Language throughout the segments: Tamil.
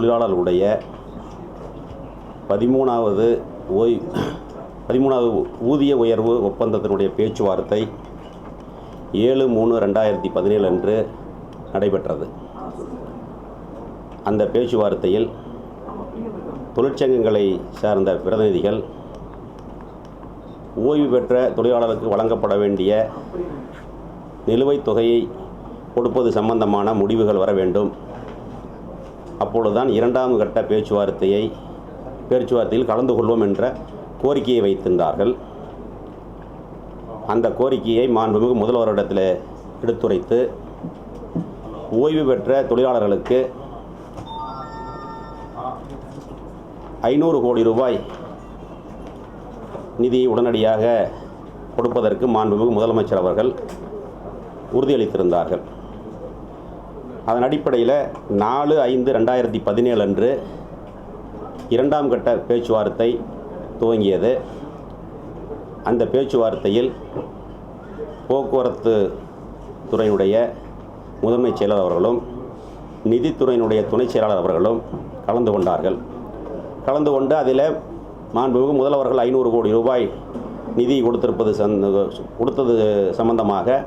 தொழிலாளர்களுடைய பதிமூணாவது ஓய் பதிமூணாவது ஊதிய உயர்வு ஒப்பந்தத்தினுடைய பேச்சுவார்த்தை ஏழு மூணு ரெண்டாயிரத்தி பதினேழு அன்று நடைபெற்றது. அந்த பேச்சுவார்த்தையில் தொழிற்சங்கங்களை சார்ந்த பிரதிநிதிகள் ஓய்வு பெற்ற தொழிலாளருக்கு வழங்கப்பட வேண்டிய நிலுவைத் தொகையை கொடுப்பது சம்பந்தமான முடிவுகள் வர வேண்டும். அப்பொழுதுதான் இரண்டாம் கட்ட பேச்சுவார்த்தையை பேச்சுவார்த்தையில் கலந்து கொள்வோம் என்ற கோரிக்கையை வைத்திருந்தார்கள். அந்த கோரிக்கையை மாண்புமிகு முதல்வரிடத்தில் எடுத்துரைத்து ஓய்வு பெற்ற தொழிலாளர்களுக்கு ஐநூறு கோடி ரூபாய் நிதி உடனடியாக கொடுப்பதற்கு மாண்புமிகு முதலமைச்சர் அவர்கள் உறுதியளித்திருந்தார்கள். அதன் அடிப்படையில் நாலு ஐந்து ரெண்டாயிரத்தி பதினேழு அன்று இரண்டாம் கட்ட பேச்சுவார்த்தை துவங்கியது. அந்த பேச்சுவார்த்தையில் போக்குவரத்து துறையினுடைய முதன்மைச் செயலர் அவர்களும் நிதித்துறையினுடைய துணைச் செயலாளர் அவர்களும் கலந்து கொண்டார்கள். கலந்து கொண்டு அதில் மாண்புமிகு முதல்வர்கள் ஐநூறு கோடி ரூபாய் நிதி கொடுத்திருப்பது சந்த கொடுத்தது சம்பந்தமாக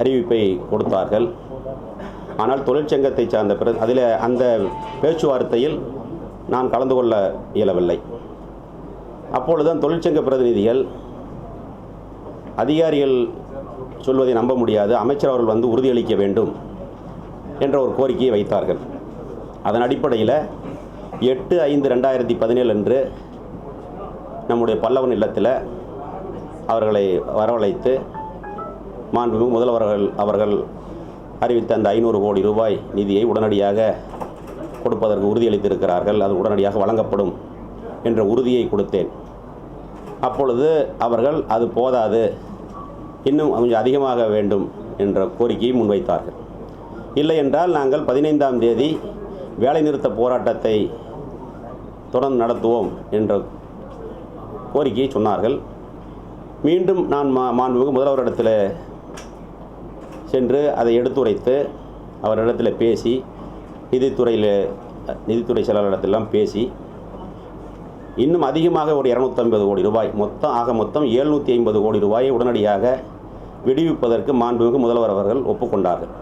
அறிவிப்பை கொடுத்தார்கள். ஆனால் தொழிற்சங்கத்தை சார்ந்த பிற அதில் அந்த பேச்சுவார்த்தையில் நான் கலந்து கொள்ள இயலவில்லை. அப்பொழுதுதான் தொழிற்சங்க பிரதிநிதிகள் அதிகாரிகள் சொல்வதை நம்ப முடியாது அமைச்சர் அவர்கள் வந்து உறுதியளிக்க வேண்டும் என்ற ஒரு கோரிக்கையை வைத்தார்கள். அதன் அடிப்படையில் எட்டு ஐந்து ரெண்டாயிரத்தி பதினேழு அன்று நம்முடைய பல்லவன் இல்லத்தில் அவர்களை வரவழைத்து மாண்புமிகு முதல்வர்கள் அவர்கள் அறிவித்த அந்த ஐநூறு கோடி ரூபாய் நிதியை உடனடியாக கொடுப்பதற்கு உறுதியளித்திருக்கிறார்கள். அது உடனடியாக வழங்கப்படும் என்ற உறுதியை கொடுத்தேன். அப்பொழுது அவர்கள் அது போதாது. இன்னும் கொஞ்சம் அதிகமாக வேண்டும் என்ற கோரிக்கையை முன்வைத்தார்கள். இல்லை என்றால் நாங்கள் பதினைந்தாம் தேதி வேலைநிறுத்த போராட்டத்தை தொடர்ந்து நடத்துவோம் என்ற கோரிக்கையை சொன்னார்கள். மீண்டும் நான் மா மாண்புமிகு முதல்வரிடத்தில் சென்று அதை எடுத்துரைத்து அவரிடத்தில் பேசி நிதித்துறையில் நிதித்துறை செயலாளரிடத்திலாம் பேசி இன்னும் அதிகமாக ஒரு இரநூத்தம்பது கோடி ரூபாய் மொத்தம் ஆக மொத்தம் எழுநூற்றி ஐம்பது கோடி ரூபாயை உடனடியாக விடுவிப்பதற்கு மாண்புமிகு முதல்வர் அவர்கள் ஒப்புக்கொண்டார்கள்.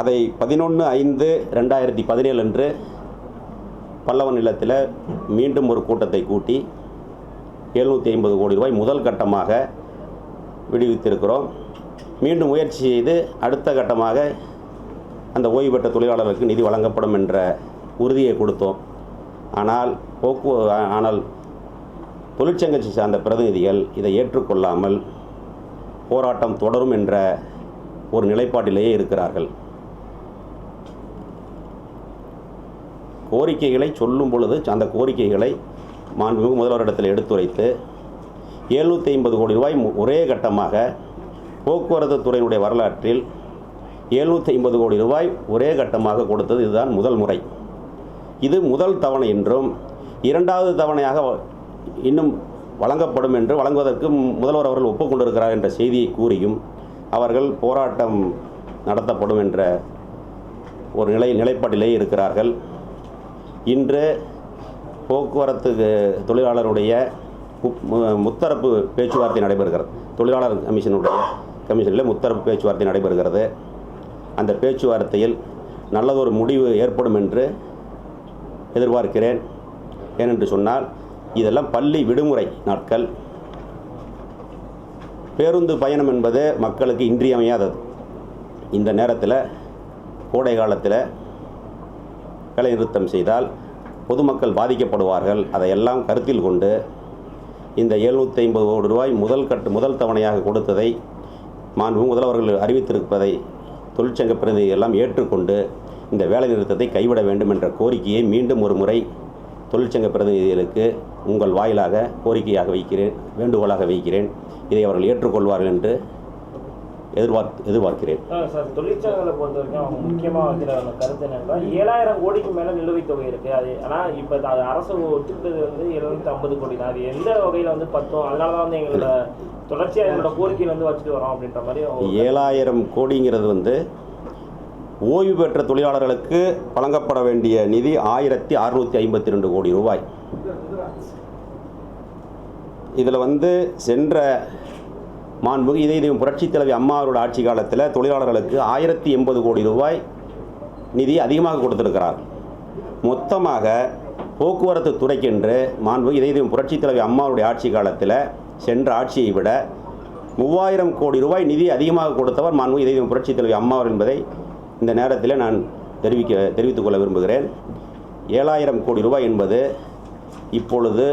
அதை பதினொன்று ஐந்து ரெண்டாயிரத்தி பதினேழு அன்று பல்லவன் இல்லத்தில் மீண்டும் ஒரு கூட்டத்தை கூட்டி எழுநூற்றி ஐம்பது கோடி ரூபாய் முதல் கட்டமாக விடுவித்திருக்கிறோம். மீண்டும் முயற்சி செய்து அடுத்த கட்டமாக அந்த ஓய்வு பெற்ற தொழிலாளர்களுக்கு நிதி வழங்கப்படும் என்ற உறுதியை கொடுத்தோம். ஆனால் போக்கு ஆனால் தொழிற்சங்கத்தை சார்ந்த பிரதிநிதிகள் இதை ஏற்றுக்கொள்ளாமல் போராட்டம் தொடரும் என்ற ஒரு நிலைப்பாட்டிலேயே இருக்கிறார்கள். கோரிக்கைகளை சொல்லும் பொழுது அந்த கோரிக்கைகளை மாண்புமிகு முதல்வரிடத்தில் எடுத்துரைத்து எழுநூற்றி ஐம்பது கோடி ரூபாய் ஒரே கட்டமாக போக்குவரத்து துறையினுடைய வரலாற்றில் எழுநூற்றி ஐம்பது கோடி ரூபாய் ஒரே கட்டமாக கொடுத்தது இதுதான் முதல் முறை. இது முதல் தவணை என்றும் இரண்டாவது தவணையாக இன்னும் வழங்கப்படும் என்று வழங்குவதற்கு முதல்வர் அவர்கள் ஒப்புக்கொண்டிருக்கிறார் என்ற செய்தியை கூறியும் அவர்கள் போராட்டம் நடத்தப்படும் என்ற ஒரு நிலை நிலைப்பாட்டிலே இருக்கிறார்கள். இன்று போக்குவரத்து தொழிலாளருடைய முத்தரப்பு பேச்சுவார்த்தை நடைபெறுகிறது. தொழிலாளர் கமிஷனுடைய கமிஷனில் முத்தரப்பு பேச்சுவார்த்தை நடைபெறுகிறது. அந்த பேச்சுவார்த்தையில் நல்லதொரு முடிவு ஏற்படும் என்று எதிர்பார்க்கிறேன். ஏனென்று சொன்னால் இதெல்லாம் பள்ளி விடுமுறை நாட்கள். பேருந்து பயணம் என்பது மக்களுக்கு இன்றியமையாதது. இந்த நேரத்தில் கோடை காலத்தில் வேலைநிறுத்தம் செய்தால் பொதுமக்கள் பாதிக்கப்படுவார்கள். அதையெல்லாம் கருத்தில் கொண்டு இந்த எழுநூற்றி ஐம்பது கோடி ரூபாய் முதல் கட்டு முதல் தவணையாக கொடுத்ததை மாண்பு முதல்வர்கள் அறிவித்திருப்பதை தொழிற்சங்க பிரதிநிதிகள் எல்லாம் ஏற்றுக்கொண்டு இந்த வேலைநிறுத்தத்தை கைவிட வேண்டும் என்ற கோரிக்கையை மீண்டும் ஒரு முறை தொழிற்சங்க பிரதிநிதிகளுக்கு உங்கள் வாயிலாக கோரிக்கையாக வைக்கிறேன் வேண்டுகோளாக வைக்கிறேன். இதை அவர்கள் ஏற்றுக்கொள்வார்கள் என்று எதிர்பார்த்து எதிர்பார்க்கிறேன். சார் தொழிற்சங்கங்களை பொறுத்த வரைக்கும் அவங்க முக்கியமாக வைக்கிற கருத்து என்னன்னா ஏழாயிரம் கோடிக்கு மேலே நிலுவைத் தொகை இருக்கு. அது ஆனால் இப்போ அது அரசு ஒத்துக்கிட்டது வந்து எழுநூத்தி ஐம்பது கோடி தான். அது எந்த வகையில் வந்து பத்தும் அதனால தான் வந்து எங்களோட தொடர்ச்சியாக எங்களோட கோரிக்கையில் வந்து வச்சுட்டு வரோம் அப்படின்ற மாதிரி ஏழாயிரம் கோடிங்கிறது வந்து ஓய்வு பெற்ற தொழிலாளர்களுக்கு வழங்கப்பட வேண்டிய நிதி ஆயிரத்தி அறுநூற்றி ஐம்பத்தி ரெண்டு கோடி ரூபாய். இதில் வந்து சென்ற மாண்புமிகு இதய தெய்வம் புரட்சித் தலைவி அம்மாவோட ஆட்சி காலத்தில் தொழிலாளர்களுக்கு ஆயிரத்தி எண்பது கோடி ரூபாய் நிதி அதிகமாக கொடுத்திருக்கிறார். மொத்தமாக போக்குவரத்து துறைக்கென்று மாண்புமிகு இதய தெய்வம் புரட்சித் தலைவி அம்மாவுடைய ஆட்சி காலத்தில் சென்ற ஆட்சியை விட மூவாயிரம் கோடி ரூபாய் நிதி அதிகமாக கொடுத்தவர் மாண்புமிகு இதய தெய்வம் புரட்சித் தலைவி அம்மாவர் என்பதை இந்த நேரத்தில் நான் தெரிவிக்க தெரிவித்துக்கொள்ள விரும்புகிறேன். ஏழாயிரம் கோடி ரூபாய் என்பது இப்பொழுது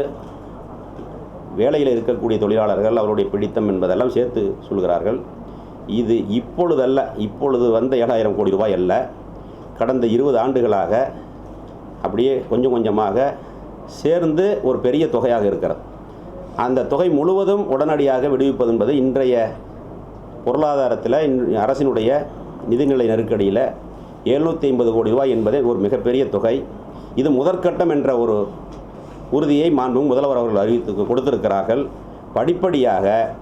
வேலையில் இருக்கக்கூடிய தொழிலாளர்கள் அவருடைய பிடித்தம் என்பதெல்லாம் சேர்த்து சொல்கிறார்கள். இது இப்பொழுதல்ல இப்பொழுது வந்த ஏழாயிரம் கோடி ரூபாய் அல்ல. கடந்த இருபது ஆண்டுகளாக அப்படியே கொஞ்சம் கொஞ்சமாக சேர்ந்து ஒரு பெரிய தொகையாக இருக்கிறது. அந்த தொகை முழுவதும் உடனடியாக விடுவிப்பது என்பது இன்றைய பொருளாதாரத்தில் இன்- அரசினுடைய நிதிநிலை நெருக்கடியில் எழுநூற்றி ஐம்பது கோடி ரூபாய் என்பதே ஒரு மிகப்பெரிய தொகை. இது முதற்கட்டம் என்ற ஒரு உறுதியை மாண்பும் முதல்வர் அவர்கள் அறிவித்து கொடுத்திருக்கிறார்கள். படிப்படியாக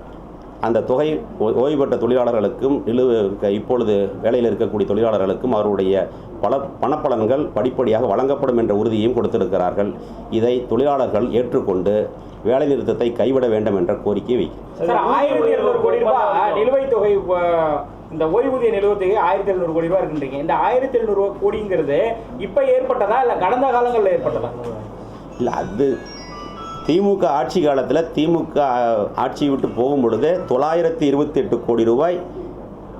அந்த தொகை ஓ- ஓய்வு பெற்ற தொழிலாளர்களுக்கும் நிலு இப்பொழுது வேலையில் இருக்கக்கூடிய தொழிலாளர்களுக்கும் அவருடைய பல பணப்பலன்கள் படிப்படியாக வழங்கப்படும் என்ற உறுதியையும் கொடுத்திருக்கிறார்கள். இதை தொழிலாளர்கள் ஏற்றுக்கொண்டு வேலைநிறுத்தத்தை கைவிட வேண்டும் என்ற கோரிக்கை வைக்கிறேன் நிலுவைத் தொகை இந்த ஓய்வூதிய நிலுவத்தொகை ஆயிரத்தி எழுநூறு கோடி ரூபாய் இருக்குன்றீங்க. இந்த ஆயிரத்தி எழுநூறு கோடிங்கிறது இப்போ ஏற்பட்டதா இல்லை கடந்த காலங்களில் ஏற்பட்டதா? இல்லை அது திமுக ஆட்சி காலத்தில் திமுக ஆட்சி விட்டு போகும் பொழுது தொள்ளாயிரத்தி இருபத்தி எட்டு கோடி ரூபாய்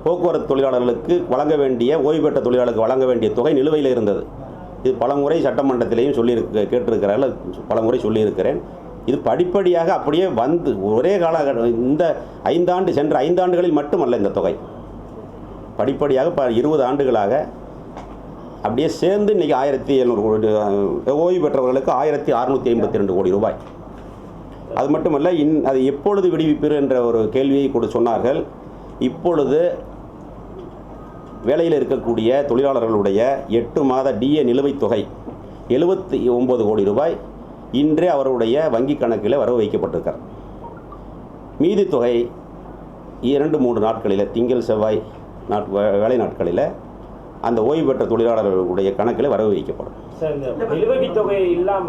போக்குவரத்து தொழிலாளர்களுக்கு வழங்க வேண்டிய ஓய்வு பெற்ற தொழிலாளர்களுக்கு வழங்க வேண்டிய தொகை நிலுவையில் இருந்தது. இது பலமுறை சட்டமன்றத்திலேயும் சொல்லியிருக்க கேட்டிருக்கிறார்கள் பலமுறை சொல்லியிருக்கிறேன் இது படிப்படியாக அப்படியே வந்து ஒரே கால இந்த ஐந்தாண்டு சென்ற ஐந்தாண்டுகளில் மட்டுமல்ல இந்த தொகை. படிப்படியாக ப இருபது ஆண்டுகளாக அப்படியே சேர்ந்து இன்றைக்கி ஆயிரத்தி எழுநூறு கோடி ஓய்வு பெற்றவர்களுக்கு ஆயிரத்தி அறுநூற்றி ஐம்பத்தி ரெண்டு கோடி ரூபாய். அது மட்டுமல்ல இன் அது எப்பொழுது விடுவிப்பீர் என்ற ஒரு கேள்வியை கூட சொன்னார்கள். இப்பொழுது வேலையில் இருக்கக்கூடிய தொழிலாளர்களுடைய எட்டு மாத டிஏ நிலுவைத் தொகை எழுபத்தி ஒம்பது கோடி ரூபாய் இன்றே அவருடைய வங்கி கணக்கில் வரவு வைக்கப்பட்டிருக்கார் மீதி தொகை இரண்டு மூன்று நாட்களில் திங்கள் செவ்வாய் நாட் வே- வேலை நாட்களில் அந்த ஓய்வு பெற்ற தொழிலாளர்களுடைய கணக்கில் வரவு வைக்கப்படும் சார் இந்த நிலுவைத் தொகை இல்லாம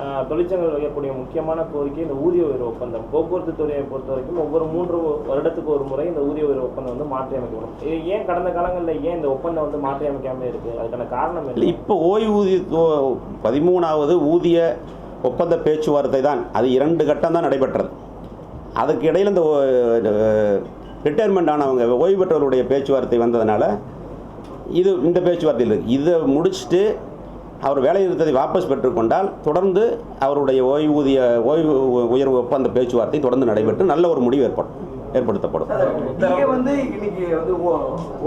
அஹ், தொழிற்சங்கங்கள் வைக்கக்கூடிய முக்கியமான கோரிக்கை இந்த ஊதிய உயர்வு ஒப்பந்தம். போக்குவரத்து துறையை பொறுத்த வரைக்கும் ஒவ்வொரு மூன்று வருடத்துக்கு ஒரு முறை இந்த ஊதிய உயர்வு ஒப்பந்தம் வந்து மாற்றி அமைக்கப்படும் இது ஏன் கடந்த காலங்களில் ஏன் இந்த ஒப்பந்தம் வந்து மாற்றி அமைக்காம இருக்கு? அதுக்கான காரணம் இல்லை இப்போ ஓய்வூதிய பதிமூணாவது ஊதிய ஒப்பந்த பேச்சுவார்த்தை தான். அது இரண்டு கட்டம் தான் நடைபெற்றது. அதுக்கு இடையில் இந்த ரிட்டையர்மெண்ட் ஆனவங்க ஓய்வு பெற்றவருடைய பேச்சுவார்த்தை வந்ததுனால இது இந்த பேச்சுவார்த்தையில் இருக்கு. இதை முடிச்சுட்டு அவர் வேலை நிறுத்தத்தை வாபஸ் பெற்றுக்கொண்டால் தொடர்ந்து அவருடைய ஓய்வூதிய ஓய்வு உயர்வு ஒப்பந்த பேச்சுவார்த்தை தொடர்ந்து நடைபெற்று நல்ல ஒரு முடிவு ஏற்படும் ஏற்படுத்தப்படும்.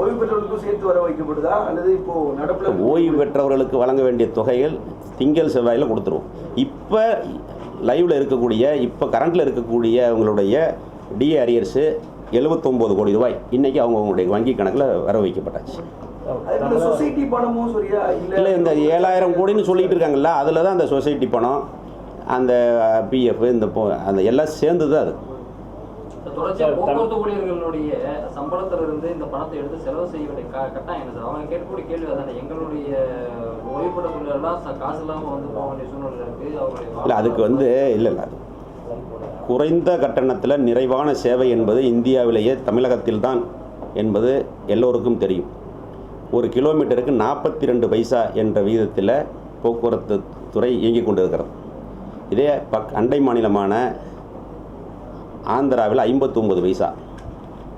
ஓய்வு பெற்றவர்களுக்கும் சேர்த்து வர வைக்கப்படுதா? அல்லது இப்போ நடப்புல ஓய்வு பெற்றவர்களுக்கு வழங்க வேண்டிய தொகைகள் திங்கள் செவ்வாயில் கொடுத்துருவோம். இப்போ லைவில் இருக்கக்கூடிய இப்போ கரண்டில் இருக்கக்கூடிய அவங்களுடைய டிஏ அரியர்ஸு எழுபத்தொம்போது கோடி ரூபாய் இன்றைக்கி அவங்க அவங்களுடைய வங்கி கணக்கில் வர வைக்கப்பட்டாச்சு. சொசைட்டி பணமும் சரியா இல்ல இல்லை இந்த ஏழாயிரம் கோடின்னு சொல்லிட்டு இருக்காங்கல்ல அதில் தான் அந்த சொசைட்டி பணம் அந்த பிஎஃப் இந்த பொ- அந்த எல்லாம் சேர்ந்து தான் அது தொடர்ச்சியா போக்குவரத்து ஊழியர்களுடைய சம்பளத்துல இருந்து இந்த பணத்தை எடுத்து செலவு செய்ய வேண்டிய க- கட்டாயம் என்ன சார்? அவங்க கேட்கக்கூடிய கேள்வி அதானே எங்களுடைய ஓய்வுபட தொழிலாளர்லாம் ச- காசு இல்லாம வந்து போக வேண்டிய சூழ்நிலை இருக்கு அவருடைய இல்லை அதுக்கு வந்து இல்லை இல்லை அது குறைந்த கட்டணத்தில் நிறைவான சேவை என்பது இந்தியாவிலேயே தமிழகத்தில்தான் என்பது எல்லோருக்கும் தெரியும். ஒரு கிலோமீட்டருக்கு நாற்பத்தி ரெண்டு பைசா என்ற விகிதத்தில் போக்குவரத்து துறை இயங்கிக் கொண்டிருக்கிறது. இதே பக் அண்டை மாநிலமான ஆந்திராவில் ஐம்பத்தொம்பது பைசா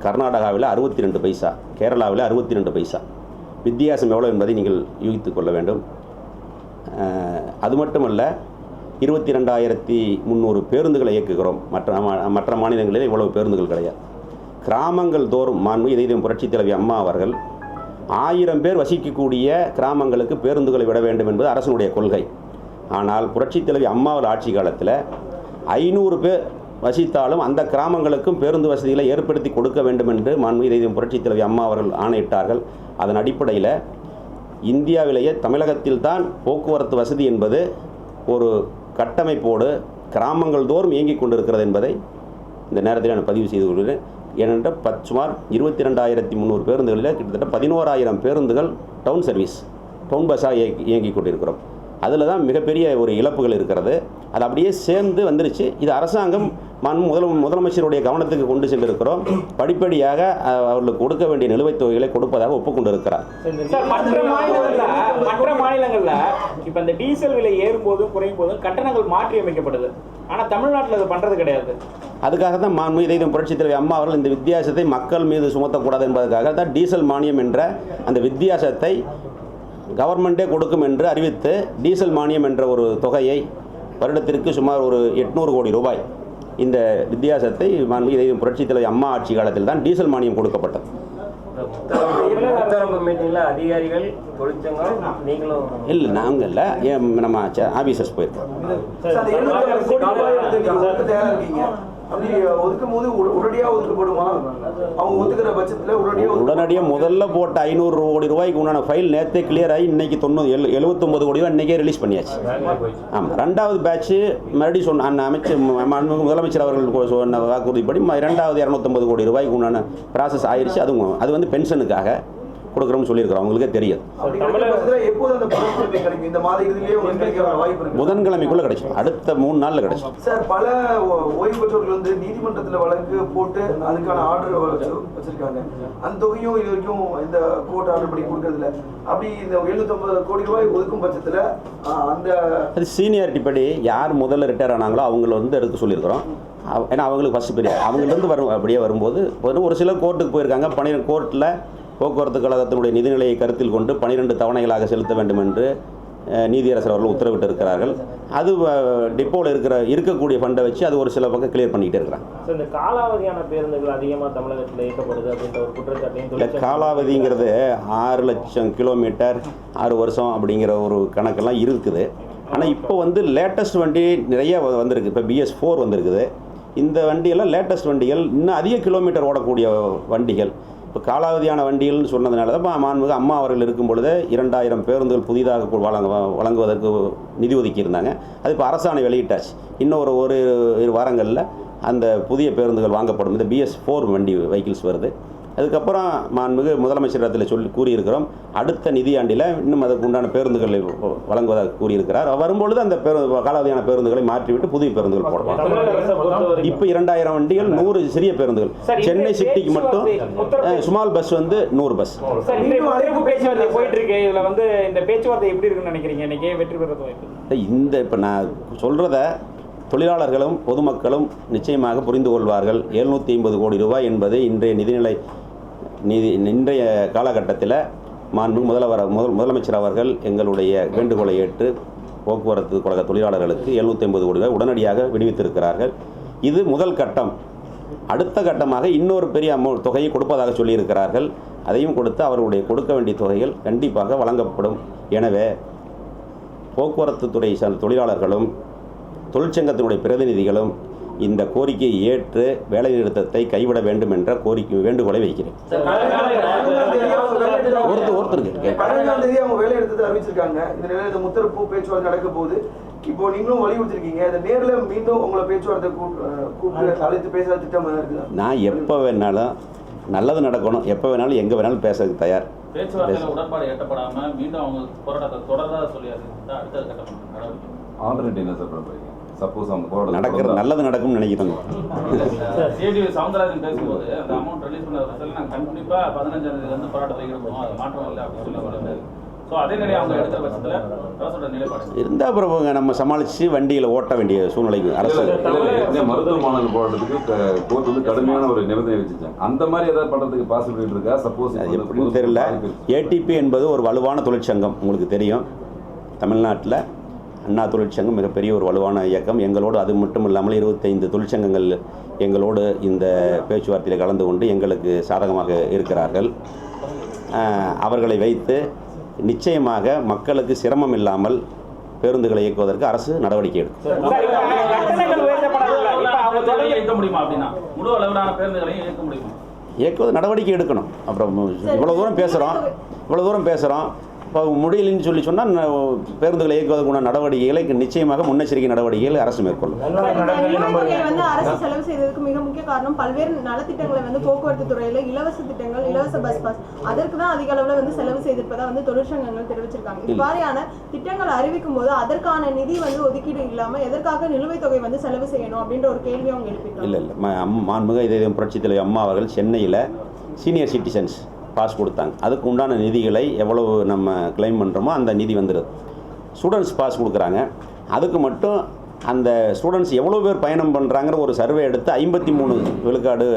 கர்நாடகாவில் அறுபத்தி ரெண்டு பைசா கேரளாவில் அறுபத்தி ரெண்டு பைசா. வித்தியாசம் எவ்வளோ என்பதை நீங்கள் யூகித்து கொள்ள வேண்டும். அது மட்டுமல்ல இருபத்தி ரெண்டாயிரத்தி முந்நூறு பேருந்துகளை இயக்குகிறோம். மற்ற மா- மற்ற மாநிலங்களில் இவ்வளவு பேருந்துகள் கிடையாது. கிராமங்கள் தோறும் மாண்பு இதயம் புரட்சித் தலைவி அம்மா அவர்கள் ஆயிரம் பேர் வசிக்கக்கூடிய கிராமங்களுக்கு பேருந்துகளை விட வேண்டும் என்பது அரசனுடைய கொள்கை. ஆனால் புரட்சித் தலைவி அம்மாவில் ஆட்சி காலத்தில் ஐநூறு பேர் வசித்தாலும் அந்த கிராமங்களுக்கும் பேருந்து வசதிகளை ஏற்படுத்தி கொடுக்க வேண்டும் என்று மாண்பு இதயம் புரட்சித் தலைவி அம்மா அவர்கள் ஆணையிட்டார்கள். அதன் அடிப்படையில் இந்தியாவிலேயே தமிழகத்தில்தான் போக்குவரத்து வசதி என்பது ஒரு கட்டமைப்போடு கிராமங்கள் தோறும் இயங்கிக் கொண்டிருக்கிறது என்பதை இந்த நேரத்தில் நான் பதிவு செய்து கொள்கிறேன். ஏனென்றால் பத் சுமார் இருபத்தி ரெண்டாயிரத்தி முந்நூறு பேருந்துகளில் கிட்டத்தட்ட பதினோராயிரம் பேருந்துகள் டவுன் சர்வீஸ் டவுன் பஸ்ஸாக இயக்கி இயங்கி கொண்டிருக்கிறோம். அதில் தான் மிகப்பெரிய ஒரு இழப்புகள் இருக்கிறது. அது அப்படியே சேர்ந்து வந்துருச்சு. இது அரசாங்கம் மண் முதல் முதலமைச்சருடைய கவனத்துக்கு கொண்டு சென்றிருக்கிறோம். படிப்படியாக அவர்களுக்கு கொடுக்க வேண்டிய நிலுவைத் தொகைகளை கொடுப்பதாக ஒப்புக்கொண்டிருக்கிறார். சார் மற்ற மாநிலங்கள்ல இப்ப இந்த டீசல் விலை ஏறும் போதும் குறையும் போதும் கட்டணங்கள் மாற்றி அமைக்கப்படுது. ஆனா தமிழ்நாட்டுல அது பண்றது கிடையாது. அதுக்காக தான் மாண்பு இதையும் புரட்சித் தலைவர் அம்மா அவர்கள் இந்த வித்தியாசத்தை மக்கள் மீது சுமத்தக்கூடாது என்பதற்காக தான் டீசல் மானியம் என்ற அந்த வித்தியாசத்தை கவர்மெண்ட்டே கொடுக்கும் என்று அறிவித்து டீசல் மானியம் என்ற ஒரு தொகையை வருடத்திற்கு சுமார் ஒரு எட்நூறு கோடி ரூபாய் இந்த வித்தியாசத்தை இதையும் புரட்சித் தலைவர் அம்மா ஆட்சி காலத்தில் தான் டீசல் மானியம் கொடுக்கப்பட்டது. அதிகாரிகள் தொழிற்சங்கம் நீங்களும். இல்லை நாங்கள் இல்லை நம்ம ஆஃபீஸர்ஸ் போயிருக்கோம். அப்படி ஒதுக்கும் போது உடனடியா ஒதுக்கப்படுமா? அவங்க ஒதுக்குற பட்சத்துல உடனடியா உடனடியாக முதல்ல போட்ட ஐநூறு கோடி ரூபாய்க்கு உண்டான ஃபைல் நேற்றே கிளியர் ஆகி இன்னைக்கு தொண்ணூறு எழு எழுபத்தொம்பது கோடி ரூபாய் இன்றைக்கே ரிலீஸ் பண்ணியாச்சு. ஆமாம் ரெண்டாவது பேட்ச்சு மறுபடியும் சொன்ன அண்ணன் அமைச்சர் முதலமைச்சர் அவர்கள் சொன்ன வாக்குறுதிப்படி ம- இரண்டாவது இரநூத்தொம்பது கோடி ரூபாய்க்கு உண்டான ப்ராசஸ் ஆயிடுச்சு அதுவும் அது வந்து பென்ஷனுக்காக கொடுக்குறோம்னு சொல்லியிருக்கிறோம். அவங்களுக்கே தெரியும் புதன்கிழமைக்குள்ளே கிடைச்சிடும் அடுத்த மூணு நாளில் கிடைச்சிடும் சார் பல ஓய்வு பெற்றவர்கள் வந்து நீதிமன்றத்துல வழக்கு போட்டு அதுக்கான ஆர்டர் வச்சிருக்காங்க. அந்த தொகையும் இது வரைக்கும் இந்த கோர்ட் ஆர்டர் படி கொடுக்கறது இல்ல அப்படி இந்த 750 கோடி ரூபாய் ஒதுக்கும் பட்சத்துல அந்த அது சீனியாரிட்டி படி யார் முதல்ல ரிட்டையர் ஆனாங்களோ அவங்கள வந்து எடுக்க சொல்லியிருக்கிறோம். ஏன்னா அவங்களுக்கு ஃபஸ்ட் பீரியட் அவங்கள்லேருந்து வரும் அப்படியே வரும்போது ஒரு ஒரு சிலர் கோர்ட்டுக்கு போயிருக்காங்க. பன்னிரெண்டு கோர்ட்டில் போக்குவரத்து கழகத்தினுடைய நிதிநிலையை கருத்தில் கொண்டு பன்னிரெண்டு தவணைகளாக செலுத்த வேண்டும் என்று நீதியரசர் அவர்கள் உத்தரவிட்டு இருக்கிறார்கள் அது டிப்போவில் இருக்கிற இருக்கக்கூடிய ஃபண்டை வச்சு அது ஒரு சில பக்கம் கிளியர் பண்ணிக்கிட்டே இருக்கிறாங்க. இந்த காலாவதியான பேருந்துகள் அதிகமாக தமிழகத்தில் இயக்கப்படுது அப்படின்ற ஒரு குற்றச்சாட்டையும் இல்லை காலாவதிங்கிறது ஆறு லட்சம் கிலோமீட்டர் ஆறு வருஷம் அப்படிங்கிற ஒரு கணக்கெல்லாம் இருக்குது. ஆனால் இப்போ வந்து லேட்டஸ்ட் வண்டி நிறைய வந்திருக்கு. இப்போ பிஎஸ் ஃபோர் வந்திருக்குது. இந்த வண்டியெல்லாம் லேட்டஸ்ட் வண்டிகள் இன்னும் அதிக கிலோமீட்டர் ஓடக்கூடிய வண்டிகள். இப்போ காலாவதியான வண்டிகள்னு சொன்னதுனால தான் மாண்புமிகு அம்மா அவர்கள் இருக்கும் பொழுது இரண்டாயிரம் பேருந்துகள் புதிதாக வழங்க வழங்குவதற்கு நிதி ஒதுக்கியிருந்தாங்க. அது இப்போ அரசாணை வெளியிட்டாச்சு. இன்னும் ஒரு ஒரு இரு வாரங்களில் அந்த புதிய பேருந்துகள் வாங்கப்படும். இந்த பிஎஸ் ஃபோர் வண்டி வெஹிக்கிள்ஸ் வருது. அதுக்கப்புறம் மாண்புமிகு முதலமைச்சரிடத்தில் சொல்லி கூறியிருக்கிறோம். அடுத்த நிதியாண்டில் இன்னும் அதுக்கு உண்டான பேருந்துகளை வழங்குவதாக கூறியிருக்கிறார். வரும்பொழுது அந்த பேரு காலாவதியான பேருந்துகளை மாற்றிவிட்டு புதிய பேருந்துகள் போடுவாங்க இப்போ இரண்டாயிரம் வண்டிகள் நூறு சிறிய பேருந்துகள். சென்னை சிட்டிக்கு மட்டும் ஸ்மால் பஸ் வந்து நூறு பஸ். சார் இந்த உத்தரவு பேச்சுவார்த்தை போயிட்டு இருக்கு இதுல வந்து இந்த பேச்சுவார்த்தை எப்படி இருக்குன்னு நினைக்கிறீங்க? இன்னைக்கு வெற்றி பெறது வாய்ப்பு. இந்த இப்போ நான் சொல்கிறத தொழிலாளர்களும் பொதுமக்களும் நிச்சயமாக புரிந்து கொள்வார்கள். எழுநூற்றி ஐம்பது கோடி ரூபாய் என்பது இன்றைய நிதிநிலை நிதி இன்றைய காலகட்டத்தில் மாண்பு முதல்வர் முதல் முதலமைச்சர் அவர்கள் எங்களுடைய வேண்டுகோளை ஏற்று போக்குவரத்து கழக தொழிலாளர்களுக்கு எழுநூற்றி ஐம்பது கோடி ரூபாய் உடனடியாக விடுவித்திருக்கிறார்கள். இது முதல் கட்டம். அடுத்த கட்டமாக இன்னொரு பெரிய அமௌ தொகையை கொடுப்பதாக சொல்லியிருக்கிறார்கள். அதையும் கொடுத்து அவர்களுடைய கொடுக்க வேண்டிய தொகைகள் கண்டிப்பாக வழங்கப்படும். எனவே போக்குவரத்து துறை சார்ந்த தொழிலாளர்களும் தொழிற்சங்கத்தினுடைய பிரதிநிதிகளும் இந்த கோரிக்கையை ஏற்று வேலைநிறுத்தத்தை கைவிட வேண்டும் என்ற கோரிக்கை வேண்டுகோளை வைக்கிறேன். ஒருத்தர் ஒருத்தருக்கு பதினஞ்சாம் தேதி அவங்க வேலை எடுத்தது அறிவிச்சிருக்காங்க. இந்த நிலையில இந்த முத்தரப்பு பேச்சுவார்த்தை நடக்க போகுது. இப்போ நீங்களும் வலியுறுத்திருக்கீங்க. இந்த நேர்ல மீண்டும் உங்களை பேச்சுவார்த்தை கூப்பிட்டு அழைத்து பேசுற திட்டம் இருக்குதா? நான் எப்போ வேணாலும் நல்லது நடக்கணும். எப்போ வேணாலும் எங்கே வேணாலும் பேசுறதுக்கு தயார். பேச்சுவார்த்தையில உடன்பாடு எட்டப்படாம மீண்டும் அவங்க போராட்டத்தை தொடர்றதா சொல்லியாரு அடுத்த கட்டம் ஆல்டர்னேட் என்ன சார் சப்போஸ் அந்த போராட்டம் நடக்கிற தொடர்ந்தா- நல்லது நடக்கும்னு நினைக்கிறேன் சிடி சவுந்தரராஜன் பேசும்போது அந்த அமௌண்ட் ரிலீஸ் பண்ண நாங்கள் கண்டிப்பா பதினஞ்சாம் தேதியில இருந்து போராட்டத்தில் ஈடுபடுவோம். அது மாற்றம் இல்லை அப்படின்னு சொல்லி அவங்க இருந்தால் அப்புறம் நம்ம சமாளித்து வண்டியில் ஓட்ட வேண்டிய சூழ்நிலைக்கு அரசு. மருத்துவ மாணவர் போராட்டத்துக்கு கோர்ட் வந்து கடுமையான ஒரு நிபந்தனை வச்சுச்சாங்க அந்த மாதிரி ஏதாவது பண்றதுக்கு பாசிபிலிட்டி இருக்கா? சப்போஸ் அது எப்படின்னு தெரியல. ஏடிபி என்பது ஒரு வலுவான தொழிற்சங்கம் உங்களுக்கு தெரியும். தமிழ்நாட்டில் அண்ணா தொழிற்சங்கம் மிகப்பெரிய ஒரு வலுவான இயக்கம். எங்களோடு அது மட்டும் இல்லாமல் இருபத்தைந்து தொழிற்சங்கங்கள் எங்களோடு இந்த பேச்சுவார்த்தையில் கலந்து கொண்டு எங்களுக்கு சாதகமாக இருக்கிறார்கள். அவர்களை வைத்து நிச்சயமாக மக்களுக்கு சிரமம் இல்லாமல் பேருந்துகளை இயக்குவதற்கு அரசு நடவடிக்கை எடுக்கும். இயக்குவது நடவடிக்கை எடுக்கணும். அப்புறம் இவ்வளோ தூரம் பேசுகிறோம் இவ்வளோ தூரம் பேசுகிறோம் இப்போ முடியலைன்னு சொல்லி சொன்னால் பேருந்துகளை இயக்குவதற்குள்ள நடவடிக்கைகளை நிச்சயமாக முன்னெச்சரிக்கை நடவடிக்கைகளை அரசு மேற்கொள்ளும். அரசு செலவு செய்ததுக்கு மிக முக்கிய காரணம் பல்வேறு நலத்திட்டங்களை வந்து போக்குவரத்து துறையில இலவச திட்டங்கள் இலவச பஸ் பாஸ் அதற்கு தான் அதிக அளவுல வந்து செலவு செய்திருப்பதா வந்து தொழிற்சங்கங்கள் தெரிவிச்சிருக்காங்க. இவ்வாறான திட்டங்கள் அறிவிக்கும் போது அதற்கான நிதி வந்து ஒதுக்கீடு இல்லாம எதற்காக நிலுவைத் தொகை வந்து செலவு செய்யணும் அப்படின்ற ஒரு கேள்வி அவங்க எழுப்பிட்டாங்க. இல்லை இல்லை. ம- அம் மாண்புமிகு இதய புரட்சித் தலைவர் அம்மா அவர்கள் சென்னையில் சீனியர் சிட்டிசன்ஸ் பாஸ் கொடுத்தாங்க. அதுக்கு உண்டான நிதிகளை எவ்வளவு நம்ம கிளைம் பண்ணுறோமோ அந்த நிதி வந்துடுது ஸ்டூடெண்ட்ஸ் பாஸ் கொடுக்குறாங்க. அதுக்கு மட்டும் அந்த ஸ்டூடெண்ட்ஸ் எவ்வளோ பேர் பயணம் பண்ணுறாங்கிற ஒரு சர்வே எடுத்து ஐம்பத்தி மூணு விழுக்காடு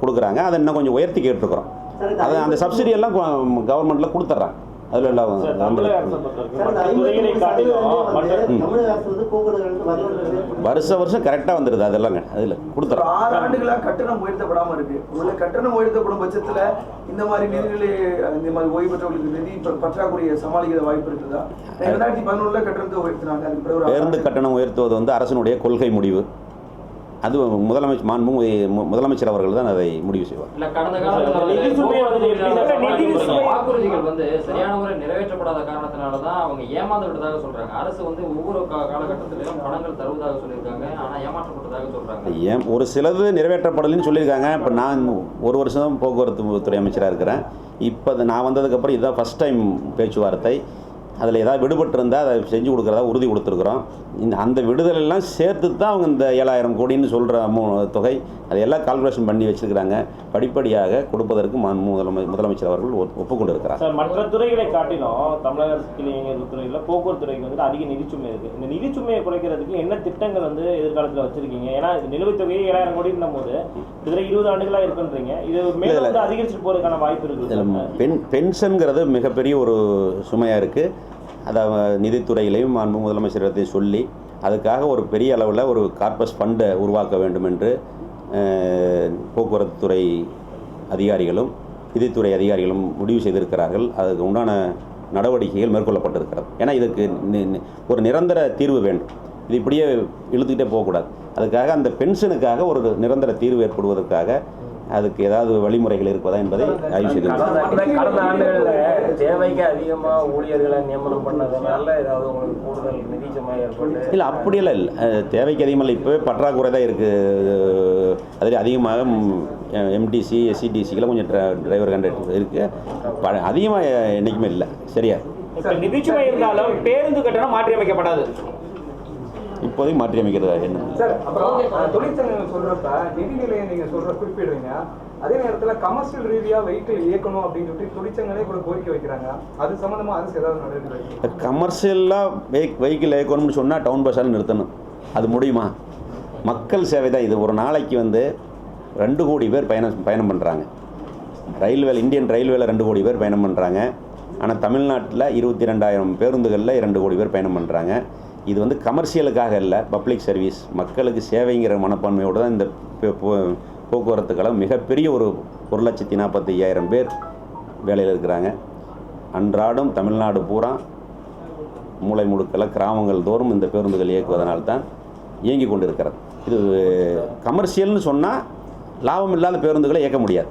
கொடுக்குறாங்க. அதை இன்னும் கொஞ்சம் உயர்த்தி கேட்டிருக்கிறோம். அது அந்த சப்சிடி எல்லாம் கவர்மெண்ட்டில் கொடுத்துட்றாங்க. அதில் எல்லாம் வருஷ வருஷம் கரெக்டாக வந்துடுது அதெல்லாங்க. அதில் ஒரு கொடுத்துட்றோம் ஆறு ஆண்டுகளா கட்டணம் உயர்த்தப்படாம இருக்கு. ஒருவேளை கட்டணம் உயர்த்தப்படும் பட்சத்துல இந்த மாதிரி நிதிநிலை இந்த மாதிரி ஓய்வு பெற்றவர்களுக்கு நிதி பற்றாக்குறையை சமாளிக்கிற வாய்ப்பு இருக்குதா? ரெண்டாயிரத்தி பதினொன்றுல கட்டணத்தை உயர்த்தினாங்க. அதுக்கு பிறகு ஒரு பேருந்து கட்டணம் உயர்த்துவது வந்து அரசினுடைய கொள்கை முடிவு. அது முதலமைச்சர் மாண்பு முதலமைச்சர் அவர்கள் தான் அதை முடிவு செய்வார். இல்ல கடந்த காலத்துல வந்து நிதி சுமை வந்து எப்படி போக்குவரத்து நிதி தொழிலாளர்கள் சுமை- வாக்குறுதிகள் வந்து சரியான முறை நிறைவேற்றப்படாத காரணத்தினால தான் அவங்க ஏமாந்து விட்டதாக சொல்றாங்க. அரசு வந்து ஒவ்வொரு கா- காலகட்டத்திலையும் பணங்கள் தருவதாக சொல்லியிருக்காங்க. ஆனா ஏமாற்றப்பட்டதாக சொல்றாங்க. ஏன் ஒரு சிலது நிறைவேற்றப்படலைன்னு சொல்லியிருக்காங்க. இப்போ நான் ஒரு வருஷம் போக்குவரத்து துறை அமைச்சராக இருக்கிறேன். இப்போ நான் வந்ததுக்கப்புறம் இதுதான் ஃபஸ்ட் டைம் பேச்சுவார்த்தை. அதில் ஏதாவது விடுபட்டு இருந்தால் அதை செஞ்சு கொடுக்குறதா உறுதி கொடுத்துருக்குறோம். இந்த அந்த விடுதலெல்லாம் சேர்த்து தான் அவங்க இந்த ஏழாயிரம் கோடின்னு சொல்கிற அமௌ தொகை அதையெல்லாம் கால்குலேஷன் பண்ணி வச்சுருக்கிறாங்க. படிப்படியாக கொடுப்பதற்கு முதலமை முதலமைச்சர் அவர்கள் ஒப்- ஒப்புக்கொண்டு இருக்கிறார் சார் மற்ற துறைகளை காட்டிலும் தமிழக துறையில் போக்குவரத்து துறைக்கு வந்துட்டு அதிக நிதிச்சுமை இருக்கு. இந்த நிதிச்சுமையை குறைக்கிறதுக்கு என்ன திட்டங்கள் வந்து எதிர்காலத்தில் வச்சிருக்கீங்க? ஏன்னா நிலுவைத் தொகையே ஏழாயிரம் கோடின்னும் போது இதுல இருபது ஆண்டுகளா இருக்குன்றீங்க. இது மேலும் வந்து அதிகரிச்சு போறதுக்கான வாய்ப்பு இருக்கு. இதில் பென் பென்ஷனுங்கிறது மிகப்பெரிய ஒரு சுமையாக இருக்குது அதை நிதித்துறையிலையும் அன்பு முதலமைச்சரத்தையும் சொல்லி அதுக்காக ஒரு பெரிய அளவில் ஒரு கார்பஸ் ஃபண்டை உருவாக்க வேண்டும் என்று போக்குவரத்து துறை அதிகாரிகளும் நிதித்துறை அதிகாரிகளும் முடிவு செய்திருக்கிறார்கள். அதுக்கு உண்டான நடவடிக்கைகள் மேற்கொள்ளப்பட்டிருக்கிறது. ஏன்னா இதுக்கு ஒரு நிரந்தர தீர்வு வேண்டும். இது இப்படியே இழுத்துக்கிட்டே போகக்கூடாது. அதுக்காக அந்த பென்ஷனுக்காக ஒரு நிரந்தர தீர்வு ஏற்படுவதற்காக அதுக்கு ஏதாவது வழிமுறைகள் இருப்பதா என்பதை ஆய்வு செய்திருக்கிறோம் கடந்த ஆண்டுகளில் தேவைக்கு அதிகமா ஊழியர்களை நியமனம் பண்ணதுனால ஏதாவது உங்களுக்கு கூடுதல் நிதி சுமை ஏற்பட்டு இல்லை அப்படியெல்லாம் இல்லை. தேவைக்கு அதிகமாக இப்போவே பற்றாக்குறை தான் இருக்குது அதில் அதிகமாக எம்டிசி எஸ்சிடிசிக்கெல்லாம் கொஞ்சம் டிரைவர் கண்டக்டர் இருக்குது அதிகமாக என்றைக்குமே இல்லை. சரியா? இப்ப நிதிச்சுமை இருந்தாலும் பேருந்து கட்டணம் மாற்றி அமைக்கப்படாது இப்போதைக்கு மாற்றி அமைக்கிறது என்ன? சார் அப்புறம் அஹ், தொழிற்சங்கங்கள் சொல்றப்ப நிதி நிலையை நீங்க சொல்ற குறிப்பிடுறீங்க. அதே நேரத்துல கமர்ஷியல் ரீதியா வெஹிக்கிள் இயக்கணும் அப்படின்னு சொல்லிட்டு தொழிற்சங்களே கூட கோரிக்கை வைக்கிறாங்க. அது சம்பந்தமா அரசு ஏதாவது நடவடிக்கை? கமர்ஷியலாக வெஹிக் வெஹிக்கிள் இயக்கணும்னு சொன்னால் டவுன் பஸ்ஸால் நிறுத்தணும். அது முடியுமா? மக்கள் சேவை தான் இது. ஒரு நாளைக்கு வந்து ரெண்டு கோடி பேர் பயணம் பயணம் பண்ணுறாங்க ரயில்வேல இந்தியன் ரயில்வேல ரெண்டு கோடி பேர் பயணம் பண்ணுறாங்க ஆனால் தமிழ்நாட்டில் இருபத்தி ரெண்டாயிரம் பேருந்துகளில் இரண்டு கோடி பேர் பயணம் பண்ணுறாங்க இது வந்து கமர்ஷியலுக்காக இல்லை பப்ளிக் சர்வீஸ் மக்களுக்கு சேவைங்கிற மனப்பான்மையோடு தான் இந்த போக்குவரத்து கழகம் மிகப்பெரிய ஒரு ஒரு லட்சத்தி நாற்பத்தி ஐயாயிரம் பேர் வேலையில் இருக்கிறாங்க. அன்றாடம் தமிழ்நாடு பூரா மூளை முடுக்கல கிராமங்கள் தோறும் இந்த பேருந்துகள் இயக்குவதனால்தான் இயங்கி கொண்டு இருக்கிறது இது கமர்ஷியல்னு சொன்னால் லாபம் இல்லாத பேருந்துகளை இயக்க முடியாது.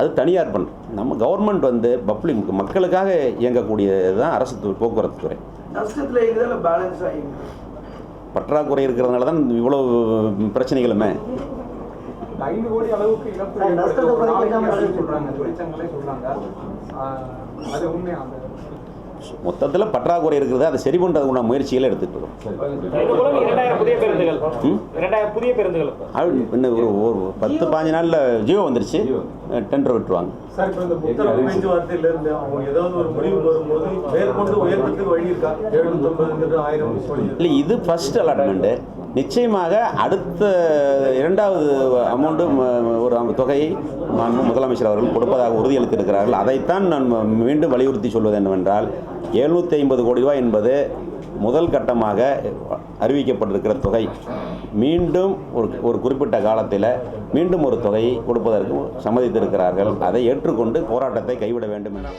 அது தனியார் பண்ணுறோம் நம்ம கவர்மெண்ட் வந்து பப்ளிக் மக்களுக்காக இயங்கக்கூடியது தான் அரசு போக்குவரத்து துறை. நஷ்டத்துல இல்ல பேலன்ஸ் ஆகி பற்றாக்குறை இருக்கிறதுனால தான் இவ்வளவு பிரச்சனைகளுமே. ஐந்து கோடி அளவுக்கு இழப்பு சொல்றாங்க தொழிற்சங்களே சொல்றாங்க. அது உண்மையா? அந்த மொத்தத்தில் பற்றாக்குறை இருக்கிறது அதை சரி பண்ணுறதுக்குள்ள முயற்சிகளை எடுத்துகிட்டு இருக்கோம் இன்னும் ஒரு ஒரு பத்து பாஞ்சு நாளில் ஜியோ வந்துருச்சு. டெண்டர் விட்டுருவாங்க. இல்லை இது ஃபர்ஸ்ட் அலாட்மெண்ட்டு நிச்சயமாக அடுத்த இரண்டாவது அமௌண்ட்டு ஒரு தொகையை முதலமைச்சர் அவர்கள் கொடுப்பதாக உறுதியளித்திருக்கிறார்கள். அதைத்தான் நான் மீண்டும் வலியுறுத்தி சொல்வது என்னவென்றால் எழுநூற்றி ஐம்பது கோடி ரூபாய் என்பது முதல் கட்டமாக அறிவிக்கப்பட்டிருக்கிற தொகை. மீண்டும் ஒரு ஒரு குறிப்பிட்ட காலத்தில் மீண்டும் ஒரு தொகையை கொடுப்பதற்கு சம்மதித்திருக்கிறார்கள். அதை ஏற்றுக்கொண்டு போராட்டத்தை கைவிட வேண்டும். என்று